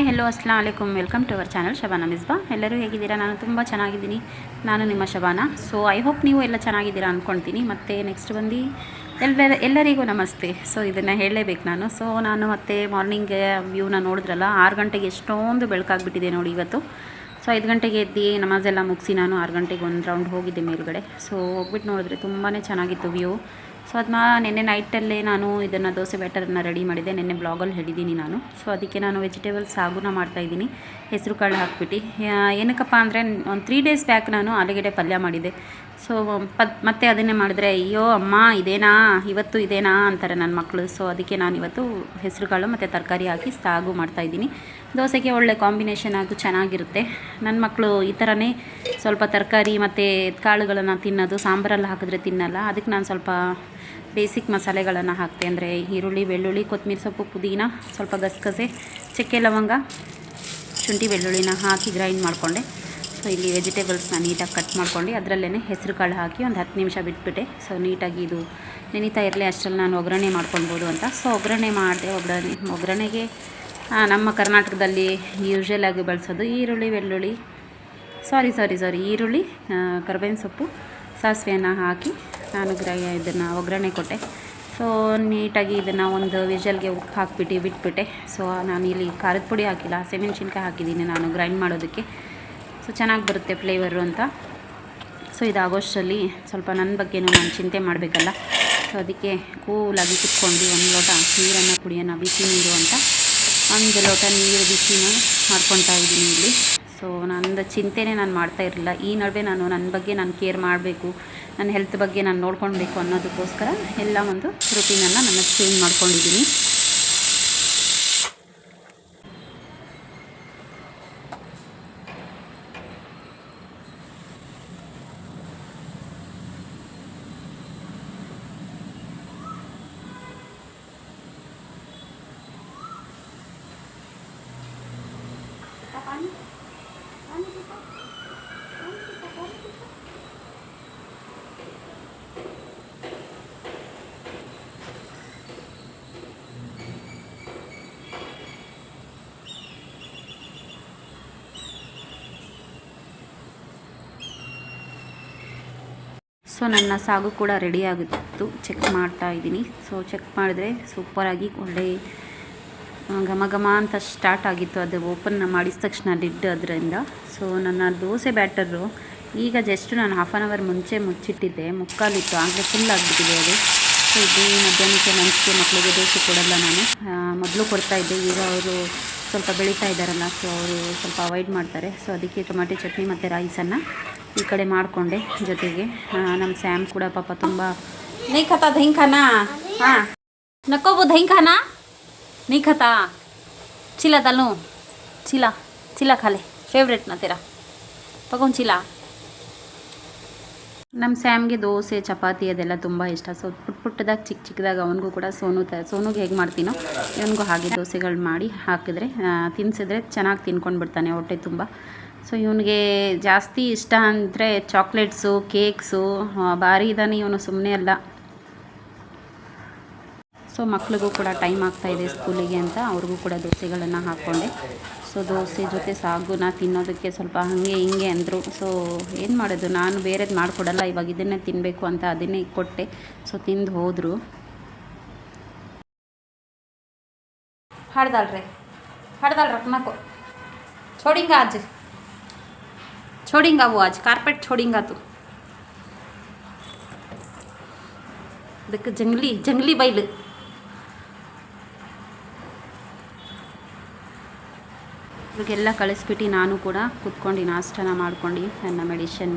Hi hello ಅಸ್ಲಾಂ ಅಲೈಕುಮ್ welcome to our channel Shabana Misba ಎಲ್ಲರೂ ಹೇಗಿದ್ದೀರಾ? ನಾನು ತುಂಬ ಚೆನ್ನಾಗಿದ್ದೀನಿ. ನಾನು ನಿಮ್ಮ ಶಬಾನ. ಸೊ ಐ ಹೋಪ್ ನೀವು ಎಲ್ಲ ಚೆನ್ನಾಗಿದ್ದೀರಾ ಅಂದ್ಕೊಳ್ತೀನಿ ಮತ್ತು ನೆಕ್ಸ್ಟ್ ಬಂದು ಎಲ್ಲ ಎಲ್ಲರಿಗೂ ನಮಸ್ತೆ. ಸೊ ಇದನ್ನು ಹೇಳಲೇಬೇಕು ನಾನು. ಸೊ ನಾನು ಮತ್ತೆ ಮಾರ್ನಿಂಗ್ ವ್ಯೂನ ನೋಡಿದ್ರಲ್ಲ, ಆರು ಗಂಟೆಗೆ ಎಷ್ಟೊಂದು ಬೆಳಕಾಗ್ಬಿಟ್ಟಿದೆ ನೋಡಿ ಇವತ್ತು. ಸೊ ಐದು ಗಂಟೆಗೆ ಎದ್ದು ನಮಾಜೆಲ್ಲ ಮುಗಿಸಿ ನಾನು ಆರು ಗಂಟೆಗೆ ಒಂದು ರೌಂಡ್ ಹೋಗಿದ್ದೆ ಮೇಲುಗಡೆ. ಸೊ ಹೋಗ್ಬಿಟ್ಟು ನೋಡಿದ್ರೆ ತುಂಬಾ ಚೆನ್ನಾಗಿತ್ತು ವ್ಯೂ ಸೊ ಅದನ್ನ ನಿನ್ನೆ ನೈಟಲ್ಲೇ ನಾನು ಇದನ್ನು ದೋಸೆ ಬ್ಯಾಟರನ್ನು ರೆಡಿ ಮಾಡಿದೆ ನಿನ್ನೆ ಬ್ಲಾಗಲ್ಲಿ ಹೇಳಿದ್ದೀನಿ ನಾನು. ಸೊ ಅದಕ್ಕೆ ನಾನು ವೆಜಿಟೇಬಲ್ಸ್ ಸಾಗುನ ಮಾಡ್ತಾಯಿದ್ದೀನಿ ಹೆಸರು ಕಾಳು ಹಾಕ್ಬಿಟ್ಟು. ಏನಕ್ಕಪ್ಪ ಅಂದರೆ, ಒಂದು ತ್ರೀ ಡೇಸ್ ಬ್ಯಾಕ್ ನಾನು ಆಲೂಗಡ್ಡೆ ಪಲ್ಯ ಮಾಡಿದ್ದೆ. ಸೊ ಪತ್ ಮತ್ತೆ ಅದನ್ನೇ ಮಾಡಿದ್ರೆ, ಅಯ್ಯೋ ಅಮ್ಮ, ಇದೇನಾ? ಇವತ್ತು ಇದೇನಾ? ಅಂತಾರೆ ನನ್ನ ಮಕ್ಕಳು ಸೊ ಅದಕ್ಕೆ ನಾನು ಇವತ್ತು ಹೆಸರುಗಳು ಕಾಳು ಮತ್ತು ತರಕಾರಿ ಹಾಕಿ ಸಾಗು ಮಾಡ್ತಾಯಿದ್ದೀನಿ ದೋಸೆಗೆ ಒಳ್ಳೆ ಕಾಂಬಿನೇಷನ್ ಆಗು ಚೆನ್ನಾಗಿರುತ್ತೆ. ನನ್ನ ಮಕ್ಕಳು ಈ ಥರನೇ ಸ್ವಲ್ಪ ತರಕಾರಿ ಮತ್ತು ಕಾಳುಗಳನ್ನು ತಿನ್ನೋದು, ಸಾಂಬಾರಲ್ಲಿ ಹಾಕಿದ್ರೆ ತಿನ್ನಲ್ಲ. ಅದಕ್ಕೆ ನಾನು ಸ್ವಲ್ಪ ಬೇಸಿಕ್ ಮಸಾಲೆಗಳನ್ನು ಹಾಕ್ತೆ. ಅಂದರೆ ಈರುಳ್ಳಿ, ಬೆಳ್ಳುಳ್ಳಿ ಕೊತ್ತಂಬರಿ ಸೊಪ್ಪು, ಪುದೀನ, ಸ್ವಲ್ಪ ಗಸಗಸೆ, ಚಕ್ಕೆ ಲವಂಗ, ಶುಂಠಿ, ಬೆಳ್ಳುಳ್ಳಿನ ಹಾಕಿ ಗ್ರೈಂಡ್ ಮಾಡಿಕೊಂಡೆ. ಸೊ ಇಲ್ಲಿ ವೆಜಿಟೇಬಲ್ಸ್ನ ನೀಟಾಗಿ ಕಟ್ ಮಾಡ್ಕೊಂಡು ಅದರಲ್ಲೇ ಹೆಸರು ಕಾಳು ಹಾಕಿ ಒಂದು ಹತ್ತು ನಿಮಿಷ ಬಿಟ್ಬಿಟ್ಟೆ. ಸೊ ನೀಟಾಗಿ ಇದು ನೆನೀತಾ ಇರಲಿ, ಅಷ್ಟರಲ್ಲಿ ನಾನು ಒಗ್ಗರಣೆ ಮಾಡ್ಕೊಳ್ಬೋದು ಅಂತ. ಸೊ ಒಗ್ಗರಣೆ ಮಾಡಿದೆ ಒಗ್ಗರಣೆ ಒಗ್ಗರಣೆಗೆ ನಮ್ಮ ಕರ್ನಾಟಕದಲ್ಲಿ ಯೂಶ್ವಲ್ ಆಗಿ ಬಳಸೋದು ಈರುಳ್ಳಿ, ಬೆಳ್ಳುಳ್ಳಿ. ಸಾರಿ ಸಾರಿ ಸಾರಿ ಈರುಳ್ಳಿ ಕರ್ಬೇವಿನ ಸೊಪ್ಪು, ಸಾಸಿವೆಯನ್ನು ಹಾಕಿ ನಾನು ಗ್ರೈ, ಇದನ್ನು ಒಗ್ಗರಣೆ ಕೊಟ್ಟೆ. ಸೊ ನೀಟಾಗಿ ಇದನ್ನು ಒಂದು ವಿಜಲ್ಗೆ ಉಪ್ಪು ಹಾಕ್ಬಿಟ್ಟು, ಬಿಟ್ಬಿಟ್ಟೆ. ಸೊ ನಾನು ಇಲ್ಲಿ ಖಾರದ ಪುಡಿ ಹಾಕಿಲ್ಲ ಹಸಿಮೆಣ್ಸಿನ್ಕಾಯಿ ಹಾಕಿದ್ದೀನಿ ನಾನು ಗ್ರೈಂಡ್ ಮಾಡೋದಕ್ಕೆ. ಸೊ ಚೆನ್ನಾಗಿ ಬರುತ್ತೆ ಫ್ಲೇವರು ಅಂತ. ಸೊ ಇದಾಗೋಷ್ಟರಲ್ಲಿ ಸ್ವಲ್ಪ ನನ್ನ ಬಗ್ಗೆನೂ ನಾನು ಚಿಂತೆ ಮಾಡಬೇಕಲ್ಲ. ಸೊ ಅದಕ್ಕೆ ಕೂಲಾಗಿ ಕುತ್ಕೊಂಡು ಒಂದು ಲೋಟ ನೀರನ್ನು ಕುಡಿಯೋಣ, ಬಿಸಿ ನೀರು ಅಂತ. ಒಂದು ಲೋಟ ನೀರು ಬಿಸಿ ಮಾಡ್ಕೊತಾ ಇದ್ದೀನಿ ಇಲ್ಲಿ. ಸೊ ನನ್ನ ಚಿಂತೆನೇ ನಾನು ಮಾಡ್ತಾ ಇರಲಿಲ್ಲ. ಈ ನಡುವೆ ನಾನು ನನ್ನ ಬಗ್ಗೆ ನಾನು ಕೇರ್ ಮಾಡಬೇಕು, ನನ್ನ ಹೆಲ್ತ್ ಬಗ್ಗೆ ನಾನು ನೋಡ್ಕೊಳ್ಬೇಕು ಅನ್ನೋದಕ್ಕೋಸ್ಕರ ಎಲ್ಲ ಒಂದು ರುಟೀನನ್ನು ನಾನು ಚೇಂಜ್ ಮಾಡ್ಕೊಂಡಿದ್ದೀನಿ. ಸೊ ನನ್ನ ಸಾಗು ಕೂಡ ರೆಡಿ ಆಗಿತ್ತು. ಚೆಕ್ ಮಾಡ್ತಾ ಇದ್ದೀನಿ. ಸೊ ಚೆಕ್ ಮಾಡಿದ್ರೆ ಸೂಪರಾಗಿ ಒಳ್ಳೆ ಘಮ ಘಮ ಅಂತ ಸ್ಟಾರ್ಟ್ ಆಗಿತ್ತು. ಅದು ಓಪನ್ ಮಾಡಿದ ತಕ್ಷಣ ಲಿಡ್ ಅದರಿಂದ. ಸೊ ನನ್ನ ದೋಸೆ ಬ್ಯಾಟರು ಈಗ ಜಸ್ಟ್ ನಾನು ಹಾಫ್ ಆನ್ ಅವರ್ ಮುಂಚೆ ಮುಚ್ಚಿಟ್ಟಿದ್ದೆ. ಮುಕ್ಕಾಲಿತ್ತು. ಆಗಲೇ ಫುಲ್ ಆಗಿಬಿಟ್ಟಿದೆ ಅದು. ಸೊ ಇದು ಮಧ್ಯಾಹ್ನಕ್ಕೆ ಲಂಚ್ಗೆ ಮಕ್ಕಳಿಗೆ ದೋಸೆ ಕೊಡಲ್ಲ ನಾನು. ಮೊದಲು ಕೊಡ್ತಾಯಿದ್ದೆ ಈಗ ಅವರು ಸ್ವಲ್ಪ ಬೆಳೀತಾ ಇದ್ದಾರಲ್ಲ ಸೊ ಅವರು ಸ್ವಲ್ಪ ಅವಾಯ್ಡ್ ಮಾಡ್ತಾರೆ. ಸೊ ಅದಕ್ಕೆ ಟೊಮಾಟೊ ಚಟ್ನಿ ಮತ್ತು ರೈಸನ್ನು ಈ ಕಡೆ ಮಾಡಿಕೊಂಡೆ ಜೊತೆಗೆ. ನಮ್ಮ ಸ್ಯಾಮ್ ಕೂಡ ಪಾಪ ತುಂಬ ನೀ ಖತದ ಹಿಂಗೆ ಖಾನಾ ಹಾಂ. ನಕ್ಕೋಬೋದು ಹಿಂಗೆ ಖಾನಾ ನೀ ಖತಾ ಚೀಲ ತಲ್ಲು ಚೀಲ ಚೀಲ ಖಾಲಿ. ಫೇವ್ರೆಟ್ನ ತೀರ ತಗೊಂಡು ಚೀಲ. ನಮ್ಮ ಸ್ಯಾಮ್ಗೆ ದೋಸೆ ಚಪಾತಿ ಅದೆಲ್ಲ ತುಂಬ ಇಷ್ಟ. ಸೊ ಪುಟ್ ಪುಟ್ಟದಾಗ ಚಿಕ್ಕ ಚಿಕ್ಕದಾಗ ಅವನಿಗೂ ಕೂಡ ಸೋನು ತ ಸೋನುಗೆ ಹೇಗೆ ಮಾಡ್ತೀನೋ ಇವನಿಗೂ ಹಾಗೆ ದೋಸೆಗಳು ಮಾಡಿ ಹಾಕಿದ್ರೆ ತಿನ್ಸಿದ್ರೆ ಚೆನ್ನಾಗಿ ತಿನ್ಕೊಂಡು ಬಿಡ್ತಾನೆ ಹೊಟ್ಟೆ ತುಂಬ. ಸೊ ಇವನಿಗೆ ಜಾಸ್ತಿ ಇಷ್ಟ ಅಂದರೆ ಚಾಕ್ಲೇಟ್ಸು, ಕೇಕ್ಸು ಭಾರಿ ಇದ್ದಾನೆ ಇವನು ಸುಮ್ಮನೆ ಅಲ್ಲ. ಸೊ ಮಕ್ಳಿಗೂ ಕೂಡ ಟೈಮ್ ಆಗ್ತಾಯಿದೆ ಸ್ಕೂಲಿಗೆ ಅಂತ, ಅವ್ರಿಗೂ ಕೂಡ ದೋಸೆಗಳನ್ನು ಹಾಕ್ಕೊಂಡೆ. ಸೊ ದೋಸೆ ಜೊತೆ ಸಾಗುನ ತಿನ್ನೋದಕ್ಕೆ ಸ್ವಲ್ಪ ಹಾಗೆ ಹಿಂಗೆ ಅಂದರು. ಸೊ ಏನು ಮಾಡೋದು, ನಾನು ಬೇರೆದು ಮಾಡಿಕೊಡಲ್ಲ, ಇವಾಗ ಇದನ್ನೇ ತಿನ್ನಬೇಕು ಅಂತ ಅದನ್ನೇ ಕೊಟ್ಟೆ. ಸೊ ತಿಂದು ಹೋದರು. ಹಾಡ್ದಲ್ರಿ ಹಾಡ್ದಲ್ ರಕ್ನಕೋ ಚೋಡಿಂಗ ಅಜ್ಜಿ. छोड़ेगा वो आज कारपेट छोड़ेगा तू। देख, जंगली ಜಂಗ್ಲಿ ಬೈಲು ಇವಾಗೆಲ್ಲ ಕಳಿಸ್ಬಿಟ್ಟು ನಾನು ಕೂಡ ಕುತ್ಕೊಂಡು ನಾಷ್ಟನ ಮಾಡ್ಕೊಂಡು ನನ್ನ ಮೆಡಿಷನ್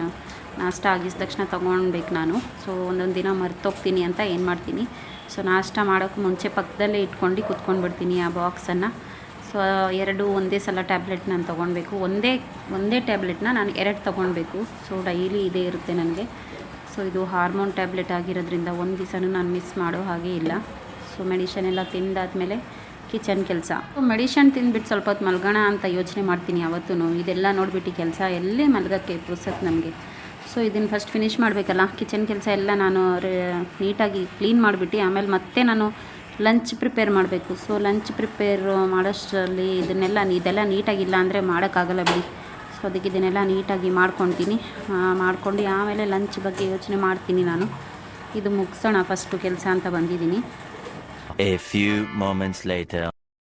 ನಾಷ್ಟ ಆಗಿದ ತಕ್ಷಣ ತೊಗೊಳ್ಬೇಕು ನಾನು. ಸೊ ಒಂದೊಂದು ದಿನ ಮರ್ತೋಗ್ತೀನಿ ಅಂತ ಏನು ಮಾಡ್ತೀನಿ? ಸೊ ನಾಷ್ಟ ಮಾಡೋಕ್ಕೆ ಮುಂಚೆ ಪಕ್ಕದಲ್ಲೇ ಇಟ್ಕೊಂಡು ಕುತ್ಕೊಂಡ್ಬಿಡ್ತೀನಿ ಆ ಬಾಕ್ಸನ್ನು ಸೊ, ಎರಡು ಒಂದೇ ಸಲ ಟ್ಯಾಬ್ಲೆಟ್ ನಾನು ತೊಗೊಳ್ಬೇಕು ಒಂದೇ ಒಂದೇ ಟ್ಯಾಬ್ಲೆಟ್ನ ನಾನು ಎರಡು ತೊಗೊಳ್ಬೇಕು ಸೊ, ಡೈಲಿ ಇದೇ ಇರುತ್ತೆ ನನಗೆ. ಸೊ, ಇದು ಹಾರ್ಮೋನ್ ಟ್ಯಾಬ್ಲೆಟ್ ಆಗಿರೋದ್ರಿಂದ ಒಂದು ದಿವಸನೂ ನಾನು ಮಿಸ್ ಮಾಡೋ ಹಾಗೆ ಇಲ್ಲ. ಸೊ, ಮೆಡಿಷನ್ ಎಲ್ಲ ತಿಂದಾದ್ಮೇಲೆ ಕಿಚನ್ ಕೆಲಸ. ಮೆಡಿಷನ್ ತಿಂದ್ಬಿಟ್ಟು ಸ್ವಲ್ಪ ಹೊತ್ತು ಮಲ್ಗೋಣ ಅಂತ ಯೋಚನೆ ಮಾಡ್ತೀನಿ ಯಾವತ್ತೂ ಇದೆಲ್ಲ ನೋಡಿಬಿಟ್ಟು ಕೆಲಸ ಎಲ್ಲೇ ಮಲ್ಗೋಕ್ಕೆ ಪುರ್ಸತ್ ನಮಗೆ. ಸೊ ಇದನ್ನು ಫಸ್ಟ್ ಫಿನಿಷ್ ಮಾಡಬೇಕಲ್ಲ. ಕಿಚನ್ ಕೆಲಸ ಎಲ್ಲ ನಾನು ನೀಟಾಗಿ ಕ್ಲೀನ್ ಮಾಡಿಬಿಟ್ಟು ಆಮೇಲೆ ಮತ್ತೆ ನಾನು ಲಂಚ್ ಪ್ರಿಪೇರ್ ಮಾಡಬೇಕು. ಸೊ ಲಂಚ್ ಪ್ರಿಪೇರ್ ಮಾಡೋಷ್ಟರಲ್ಲಿ ಇದನ್ನೆಲ್ಲ ಇದೆಲ್ಲ ನೀಟಾಗಿಲ್ಲ ಅಂದರೆ ಮಾಡೋಕ್ಕಾಗಲ್ಲ ಬಿಡಿ. ಸೊ ಅದಕ್ಕೆ ಇದನ್ನೆಲ್ಲ ನೀಟಾಗಿ ಮಾಡ್ಕೊತೀನಿ. ಮಾಡ್ಕೊಂಡು ಆಮೇಲೆ ಲಂಚ್ ಬಗ್ಗೆ ಯೋಚನೆ ಮಾಡ್ತೀನಿ ನಾನು. ಇದು ಮುಗಿಸೋಣ ಫಸ್ಟು ಕೆಲಸ ಅಂತ ಬಂದಿದ್ದೀನಿ.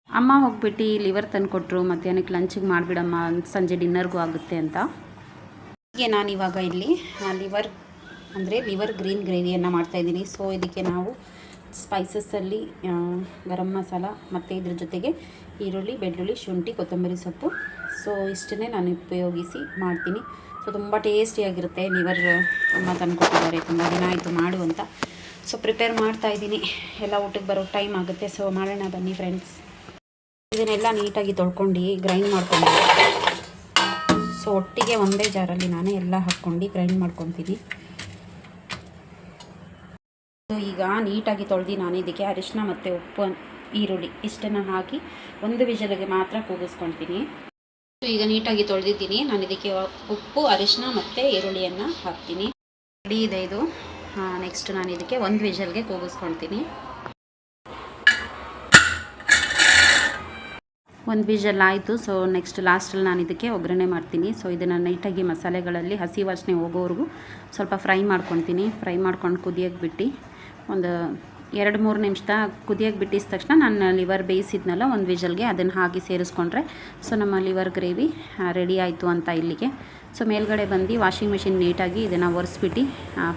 ಅಮ್ಮ ಹೋಗ್ಬಿಟ್ಟು ಲಿವರ್ ತಂದು ಕೊಟ್ಟರು ಮಧ್ಯಾಹ್ನಕ್ಕೆ ಲಂಚಿಗೆ ಮಾಡಿಬಿಡಮ್ಮ. ಸಂಜೆ ಡಿನ್ನರ್ಗೂ ಆಗುತ್ತೆ ಅಂತ. ಹೀಗೆ ನಾನು ಇವಾಗ ಇಲ್ಲಿ ಲಿವರ್ ಅಂದರೆ ಲಿವರ್ ಗ್ರೀನ್ ಗ್ರೇವಿಯನ್ನು ಮಾಡ್ತಾಯಿದ್ದೀನಿ ಸೊ ಇದಕ್ಕೆ ನಾವು ಸ್ಪೈಸಸ್ಸಲ್ಲಿ ಗರಂ ಮಸಾಲ ಮತ್ತು ಇದ್ರ ಜೊತೆಗೆ ಈರುಳ್ಳಿ, ಬೆಳ್ಳುಳ್ಳಿ, ಶುಂಠಿ, ಕೊತ್ತಂಬರಿ ಸೊಪ್ಪು. ಸೊ ಇಷ್ಟನ್ನೇ ನಾನು ಉಪಯೋಗಿಸಿ ಮಾಡ್ತೀನಿ. ಸೊ ತುಂಬ ಟೇಸ್ಟಿಯಾಗಿರುತ್ತೆ ಲಿವರ್ ತುಂಬ ತಂದುಕೊಟ್ಟಿದ್ದಾರೆ. ತುಂಬ ದಿನ ಆಯಿತು ಮಾಡು ಅಂತ. ಸೊ ಪ್ರಿಪೇರ್ ಮಾಡ್ತಾ ಇದ್ದೀನಿ. ಎಲ್ಲ ಊಟಕ್ಕೆ ಬರೋ ಟೈಮ್ ಆಗುತ್ತೆ. ಸೊ ಮಾಡೋಣ ಬನ್ನಿ ಫ್ರೆಂಡ್ಸ್ ಇದನ್ನೆಲ್ಲ ನೀಟಾಗಿ ತೊಳ್ಕೊಂಡು ಗ್ರೈಂಡ್ ಮಾಡ್ಕೊಂಡು. ಸೊ ಒಟ್ಟಿಗೆ ಒಂದೇ ಜಾರಲ್ಲಿ ನಾನೇ ಎಲ್ಲ ಹಾಕ್ಕೊಂಡು ಗ್ರೈಂಡ್ ಮಾಡ್ಕೊತೀನಿ. ಈಗ ನೀಟಾಗಿ ತೊಳೆದು ನಾನು ಇದಕ್ಕೆ ಅರಿಶಿನ ಮತ್ತು ಉಪ್ಪು, ಈರುಳ್ಳಿ ಇಷ್ಟನ್ನು ಹಾಕಿ ಒಂದು ವಿಷಲಿಗೆ ಮಾತ್ರ ಕೂಗಿಸ್ಕೊಳ್ತೀನಿ. ಈಗ ನೀಟಾಗಿ ತೊಳೆದಿದ್ದೀನಿ. ನಾನು ಇದಕ್ಕೆ ಉಪ್ಪು, ಅರಿಶಿನ ಮತ್ತು ಈರುಳ್ಳಿಯನ್ನು ಹಾಕ್ತೀನಿ. ರೆಡಿ ಇದೆ ಇದು. ನೆಕ್ಸ್ಟ್ ನಾನು ಇದಕ್ಕೆ ಒಂದು ವಿಷಲ್ಗೆ ಕೂಗಿಸ್ಕೊಳ್ತೀನಿ. ಒಂದು ವಿಷಲ್ ಆಯಿತು. ಸೊ ನೆಕ್ಸ್ಟ್ ಲಾಸ್ಟಲ್ಲಿ ನಾನು ಇದಕ್ಕೆ ಒಗ್ಗರಣೆ ಮಾಡ್ತೀನಿ. ಸೊ ಇದನ್ನು ನೀಟಾಗಿ ಮಸಾಲೆಗಳಲ್ಲಿ ಹಸಿ ವಾಸನೆ ಹೋಗೋವರೆಗೂ ಸ್ವಲ್ಪ ಫ್ರೈ ಮಾಡ್ಕೊತೀನಿ ಫ್ರೈ ಮಾಡ್ಕೊಂಡು ಕುದಿಯೋಕ್ಕೆ ಬಿಟ್ಟು. ಒಂದು ಎರಡು ಮೂರು ನಿಮಿಷ ಕುದಿಯೋಕ್ಕೆ ಬಿಟ್ಟಿದ ತಕ್ಷಣ ನಾನು ಲಿವರ್ ಬೇಯಿಸಿದ್ನಲ್ಲ ಒಂದು ವಿಜಲ್ಗೆ ಅದನ್ನು ಹಾಕಿ ಸೇರಿಸ್ಕೊಂಡ್ರೆ. ಸೊ ನಮ್ಮ ಲಿವರ್ ಗ್ರೇವಿ ರೆಡಿ ಆಯಿತು ಅಂತ ಇಲ್ಲಿಗೆ. ಸೊ ಮೇಲ್ಗಡೆ ಬಂದು ವಾಷಿಂಗ್ ಮಿಷಿನ್ ನೀಟಾಗಿ ಇದನ್ನು ಒರೆಸ್ಬಿಟ್ಟು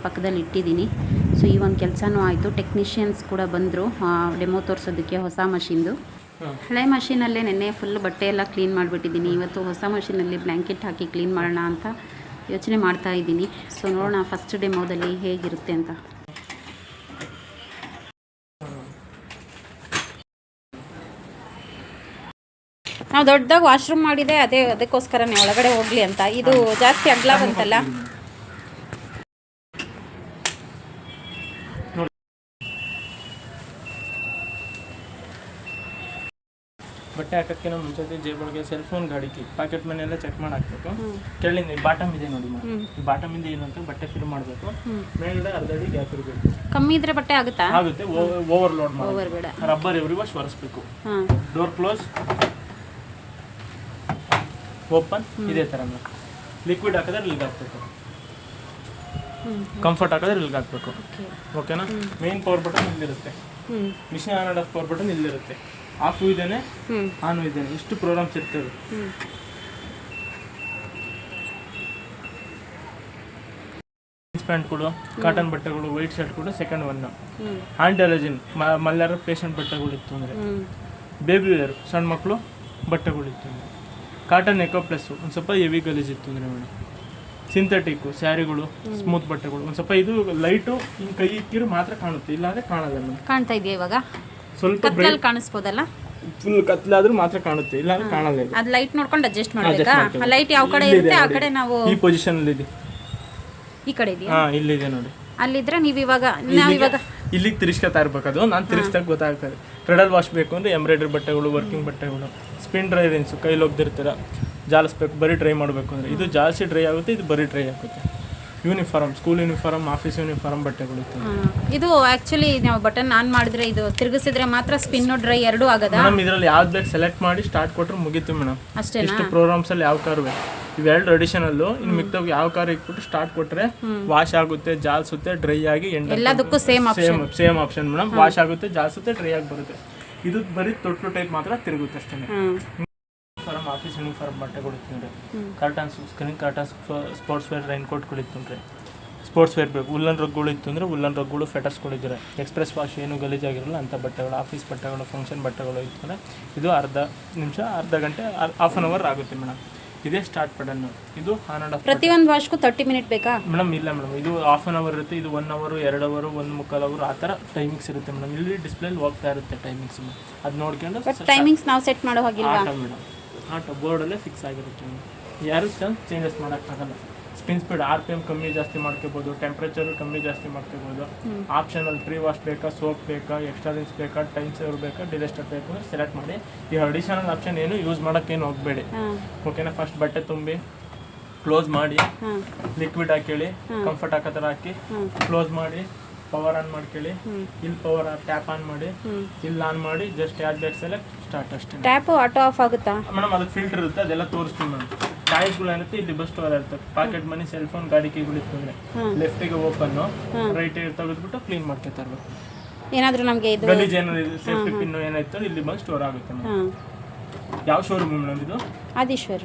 ಪಕ್ಕದಲ್ಲಿ ಇಟ್ಟಿದ್ದೀನಿ. ಸೊ ಈ ಒಂದು ಕೆಲಸನೂ ಆಯಿತು. ಟೆಕ್ನಿಷಿಯನ್ಸ್ ಕೂಡ ಬಂದರು ಡೆಮೋ ತೋರಿಸೋದಕ್ಕೆ ಹೊಸ ಮಷಿನ್ದು. ಹಳೆ ಮಷಿನಲ್ಲೇ ನೆನ್ನೆ ಫುಲ್ ಬಟ್ಟೆ ಎಲ್ಲ ಕ್ಲೀನ್ ಮಾಡಿಬಿಟ್ಟಿದ್ದೀನಿ. ಇವತ್ತು ಹೊಸ ಮಷಿನಲ್ಲಿ ಬ್ಲ್ಯಾಂಕೆಟ್ ಹಾಕಿ ಕ್ಲೀನ್ ಮಾಡೋಣ ಅಂತ ಯೋಚನೆ ಮಾಡ್ತಾ ಇದ್ದೀನಿ. ಸೊ ನೋಡೋಣ ಫಸ್ಟ್ ಡೆಮೋದಲ್ಲಿ ಹೇಗಿರುತ್ತೆ ಅಂತ. ನಾವು ದೊಡ್ಡದಾಗಿ ವಾಶ್ರೂಮ್ ಮಾಡಿದೆ ಅದೇ ಅದಕ್ಕೋಸ್ಕರನೇ ಒಳಗಡೆ ಹೋಗಲಿ ಅಂತ. ಇದು ಜಾಸ್ತಿ ಅಗ್ಲ ಬಂತಲ್ಲ ಬಟ್ಟೆ ಹಾಕೋಕ್ಕಿಂತ ಮುಂಚೆ ಜೇಬೊಳಗೆ ಸೆಲ್ ಫೋನ್ ಗಾಡಿಗೆ ಪಾಕೆಟ್ ಮನಿ ಎಲ್ಲ ಚೆಕ್ ಮಾಡಿ ಹಾಕ್ಬೇಕು ಕೆಳಗಿಂದ ಬಾಟಮ್ ಇದೆ ನೋಡಿ. ಈ ಬಾಟಮ್ ಇಂದ ಏನಂತ ಬಟ್ಟೆ ಫಿಲ್ ಮಾಡಬೇಕು. ಮೇಲ್ಗಡೆ ಅರ್ಧ ಅಡಿ ಗ್ಯಾಪ್ ಇರಬೇಕು. ಕಮ್ಮಿ ಇದ್ರೆ ಬಟ್ಟೆ ಆಗುತ್ತಾ? ಆಗುತ್ತೆ. ಮಾಡಿ ಓವರ್ ಬೇಡ ರಬ್ಬರ್ ಎವ್ರಿ ವಾಶ್ ಒರೆಸ್ಬೇಕು ಡೋರ್ ಕ್ಲೋಸ್ ಓಪನ್ ಇದೇ ಥರ ಲಿಕ್ವಿಡ್ ಹಾಕಿದ್ರೆ ಇಲ್ಲಿಗೆ ಹಾಕ್ಬೇಕು ಕಂಫರ್ಟ್ ಹಾಕಿದ್ರೆ ಇಲ್ಲಿಗೆ ಹಾಕ್ಬೇಕು ಓಕೆ ಓಕೆನಾ ಮೇನ್ ಪವರ್ ಬಟನ್ ಇಲ್ಲಿರುತ್ತೆ. ಇರುತ್ತೆ machine on off power button ಇಲ್ಲಿರುತ್ತೆ. Off ಇದೇನೆ ಆನು ಇದ್ದೇನೆ ಇಷ್ಟು ಪ್ರೋಗ್ರಾಮ್ಸ್ ಇರ್ತವೆ. ಕೂಡ ಪ್ಯಾಂಟ್ಗಳು ಕಾಟನ್ ಬಟ್ಟೆಗಳು ವೈಟ್ ಶರ್ಟ್ ಕೂಡ second one antiallergen hand allergen malaria patient ಬಟ್ಟೆಗಳು ಇತ್ತು ಅಂದರೆ. ಬೇಬಿ ವೇರ್ ಸಣ್ಣ ಮಕ್ಕಳು ಬಟ್ಟೆಗಳು ಇತ್ತು ಅಂದರೆ. ಕಾಟನ್ ಎಕೋ ಪ್ಲಸ್ ಒಂದು ಸ್ವಲ್ಪ ಹೆವಿ ಗಲೀಜ್ ಇತ್ತು ಅಂದರೆ ಮೇಡಮ್ ಸಿಂಥೆಟಿಕ್ಕು ಸ್ಯಾರಿಗಳು ಸ್ಮೂತ್ ಬಟ್ಟೆಗಳು. ಒಂದು ಸ್ವಲ್ಪ ಇದು ಲೈಟು ಹಿಂಗೆ ಕೈ ಇಕ್ಕಿರು ಮಾತ್ರ ಕಾಣುತ್ತೆ. ಇಲ್ಲಾಂದ್ರೆ ಕಾಣಲ್ಲ ಮೇಡಮ್ ಕಾಣ್ತಾ ಇದೆಯಾ ಇವಾಗ? ಸ್ವಲ್ಪ ಕತ್ತಲಲ್ಲಿ ಕಾಣಿಸ್ಬೋದಲ್ಲ? ಫುಲ್ ಕತ್ಲಾದ್ರೂ ಮಾತ್ರ ಕಾಣುತ್ತೆ. ಇಲ್ಲಾಂದ್ರೆ ಕಾಣಲ್ಲ ಇದು. ಅದು ಲೈಟ್ ನೋಡ್ಕೊಂಡು ಅಡ್ಜಸ್ಟ್ ಮಾಡಬೇಕಾ. ಆ ಲೈಟ್ ಯಾವ ಕಡೆ ಇಲ್ಲಿದೆ ಇರುತ್ತೆ ಆ ನೋಡಿ. ಕಡೆ ನಾವು ಈ ಪೊಸಿಷನ್ ಇದೆ. ಈ ಕಡೆ ಇದೆಯಾ? ಹಾ ಇಲ್ಲಿದೆ ನೋಡಿ. ಅಲ್ಲಿದ್ರೆ ನೀವು ಇವಾಗ ನಾವು ಇವಾಗ ಇಲ್ಲಿಗೆ ತಿರ್ಸ್ಕೊತಾ ಇರ್ಬೇಕದು. ಅದು ನಾನು ತಿರ್ಸ್ದಾಗ ಗೊತ್ತಾಗ್ತದೆ. ಕ್ರೆಡಲ್ ವಾಶ್ ಬೇಕು ಅಂದರೆ ಎಂಬ್ರಾಯ್ಡ್ರಿ ಬಟ್ಟೆಗಳು ವರ್ಕಿಂಗ್ ಬಟ್ಟೆಗಳು ಸ್ಪಿನ್ ಡ್ರೈ ರಿನ್ಸು ಕೈಲಿ ಹೋಗ್ದಿರ್ತೀರ ಜಾಲಿಸ್ಬೇಕು ಬರೀ ಡ್ರೈ ಮಾಡಬೇಕು ಅಂದರೆ. ಇದು ಜಾಸ್ತಿ ಡ್ರೈ ಆಗುತ್ತೆ ಇದು ಬರೀ ಡ್ರೈ ಆಗುತ್ತೆ. Uniform school uniform office uniform ಬಟ್ಟೆಗಳು ಇದು ಆ್ಯಕ್ಚುಲಿ ನಾವು ಬಟನ್ ಆನ್ ಮಾಡಿದ್ರೆ ಇದು ತಿರುಗಿಸಿದ್ರೆ ಮಾತ್ರ ಸ್ಪಿನ್ ಡ್ರೈ ಎರಡೂ ಆಗದ? ಮೇಡಮ್ ಇದರಲ್ಲಿ ಯಾವ್ದು ಬೇಕು ಸೆಲೆಕ್ಟ್ ಮಾಡಿ ಸ್ಟಾರ್ಟ್ ಕೊಟ್ಟರೆ ಮುಗೀತು ಮೇಡಮ್. ಅಷ್ಟೇ ಇಷ್ಟು ಪ್ರೋಗ್ರಾಮ್ಸಲ್ಲಿ ಯಾವ ಕಾರು ಬೇಕು? ಇವೆರಡು ಅಡಿಷನಲ್ಲು ಇನ್ನು ಮಿಕ್ತವ್ ಯಾವ ಕಾರ್ ಇಟ್ಬಿಟ್ಟು ಸ್ಟಾರ್ಟ್ ಕೊಟ್ಟರೆ ವಾಶ್ ಆಗುತ್ತೆ ಜಾಲ್ಸುತ್ತೆ ಡ್ರೈ ಆಗಿ ಎಂಡ್ ಎಲ್ಲದಕ್ಕೂ same same same option madam wash ಆಗುತ್ತೆ ಜಾಲ್ಸುತ್ತೆ ಡ್ರೈ ಆಗಿ ಬರುತ್ತೆ. ಇದು ಬರೀ ತೊಟ್ಟು ಟೈಪ್ ಮಾತ್ರ ತಿರುಗುತ್ತೆ ಅಷ್ಟೇ. ಫಾರಮ್ ಆಫೀಸ್ ಯೂನಿಫಾರ್ಮ್ ಬಟ್ಟೆಗಳು ಇತ್ತು curtains screen curtains sports wear rain ಕೋಟ್ಗಳು ಇತ್ತು ಸ್ಪೋರ್ಟ್ಸ್ ವೇರ್ ಬೇಕು. ಉಲ್ಲನ್ ರಗ್ಗಳು ಇತ್ತು ಅಂದರೆ ಉಲ್ಲನ್ ರಗ್ಗಳು ಫೆಟರ್ಸ್ಗಳಿದ್ದಾರೆ ಎಕ್ಸ್ಪ್ರೆಸ್ ವಾಶ್ ಏನು ಗಲೀಜಾಗಿರಲ್ಲ ಅಂಥ ಬಟ್ಟೆಗಳು ಆಫೀಸ್ ಬಟ್ಟೆಗಳು ಫಂಕ್ಷನ್ ಬಟ್ಟೆಗಳು ಇತ್ತು ಅಂದರೆ ಇದು ಅರ್ಧ ನಿಮಿಷ ಅರ್ಧ ಗಂಟೆ ಹಾಫ್ ಆನ್ ಅವರ್ ಆಗುತ್ತೆ ಮೇಡಮ್ ಇದೇ ಸ್ಟಾರ್ಟ್ ಬಟನ್ ಇದು ಆನ್ ಆ್ಯಂಡ್ ಆಫ್ ಪ್ರತಿಯೊಂದು ವಾಶ್ಗೂ ತರ್ಟಿ ಮಿನಿಟ್ ಬೇಕಾ? ಮೇಡಮ್ ಇಲ್ಲ ಮೇಡಮ್. ಇದು ಹಾಫ್ ಆನ್ ಅವರ್ ಇರುತ್ತೆ ಇದು ಒನ್ ಅವರು ಎರಡು ಅವರು ಒಂದು ಮುಕ್ಕಾಲು ಅವರು ಆ ಥರ ಟೈಮಿಂಗ್ಸ್ ಇರುತ್ತೆ ಮೇಡಮ್. ಇಲ್ಲಿ ಡಿಸ್ಪ್ಲೇಲಿ ಹೋಗ್ತಾ ಇರುತ್ತೆ ಟೈಮಿಂಗ್ಸ್ ಅದು ನೋಡ್ಕೊಂಡು ಬಟ್ ಟೈಮಿಂಗ್ಸ್ ನಾವು ಸೆಟ್ ಮಾಡೋ ಹಾಗಿಲ್ಲ ಆಟ ಮೇಡಮ್. ಆಟ ಬೋರ್ಡಲ್ಲೇ ಫಿಕ್ಸ್ ಆಗಿರುತ್ತೆ ಮೇಡಮ್. ಯಾರು ಚೇಂಜಸ್ ಮಾಡೋಕ್ಕಾಗಲ್ಲ spin speed R P M ಕಮ್ಮಿ ಜಾಸ್ತಿ ಮಾಡ್ಕೋಬೋದು ಟೆಂಪ್ರೇಚರ್ ಕಮ್ಮಿ ಜಾಸ್ತಿ ಮಾಡ್ಕೋಬೋದು. ಆಪ್ಷನಲ್ಲಿ ಪ್ರೀ ವಾಶ್ ಬೇಕಾ ಸೋಪ್ ಬೇಕಾ ಎಕ್ಸ್ಟ್ರಾ ರಿನ್ಸ್ ಬೇಕಾ ಟೈಮ್ ಸೇವ್ ಬೇಕಾ ಡಿಲೆಸ್ಟರ್ ಬೇಕು ಸೆಲೆಕ್ಟ್ ಮಾಡಿ. ಈ ಅಡಿಷನಲ್ ಆಪ್ಷನ್ ಏನು ಯೂಸ್ ಮಾಡೋಕ್ಕೇನು ಹೋಗಬೇಡಿ. ಓಕೆನಾ ಫಸ್ಟ್ ಬಟ್ಟೆ ತುಂಬಿ ಕ್ಲೋಸ್ ಮಾಡಿ ಲಿಕ್ವಿಡ್ ಹಾಕೇಳಿ ಕಂಫರ್ಟ್ ಹಾಕೋ ಥರ ಹಾಕಿ ಕ್ಲೋಸ್ ಮಾಡಿ ಪವರ್ ಆನ್ ಮಾಡ್ಕೊಳ್ಳಿ. ಇಲ್ಲಿ ಪವರ್ ಟ್ಯಾಪ್ ಆನ್ ಮಾಡಿ ಇಲ್ಲಿ ಆನ್ ಮಾಡಿ ಜಸ್ಟ್ ಯಾವ್ದು ಬೇಕು ಸೆಲೆಕ್ಟ್ ಸ್ಟಾರ್ಟ್ ಅಷ್ಟೇ. ಟ್ಯಾಪ್ ಆಟೋ ಆಫ್ ಆಗುತ್ತಾ? ಮೇಡಮ್ ಅದಕ್ಕೆ ಫಿಲ್ಟರ್ ಇರುತ್ತೆ ಅದೆಲ್ಲ ತೋರಿಸ್ತೀನಿ ಮೇಡಮ್ ಚಾಯ್ಸ್ಗಳು ಏನಿರುತ್ತೆ ಇಲ್ಲಿ ಬಸ್ ಸ್ಟೋರ್ ಇರುತ್ತೆ. ಪಾಕೆಟ್ ಮನಿ ಸೆಲ್ ಫೋನ್ ಗಾಡಿ ಕೀಗಳು ಇತ್ತು ಓಪನ್ ರೈಟ್ ಲೆಫ್ಟಿಗೆ ತೆಗೆದ್ಬಿಟ್ಟು ಕ್ಲೀನ್ ಮಾಡ್ಕೊತಾರೆ ಏನಾದ್ರೂ ನಮಗೆ ಇದು ಗಲೀಜ್ ಏನಾದ್ರು ಸೇಫ್ಟಿ ಪಿನ್ ಏನಾಯ್ತು ಇಲ್ಲಿ ಬಂದು ಸ್ಟೋರ್ ಆಗುತ್ತೆ ಯಾವ ಶೋರೂಮ್ ಮೇಡಮ್ ಇದು? ಆದೀಶ್ವರ್.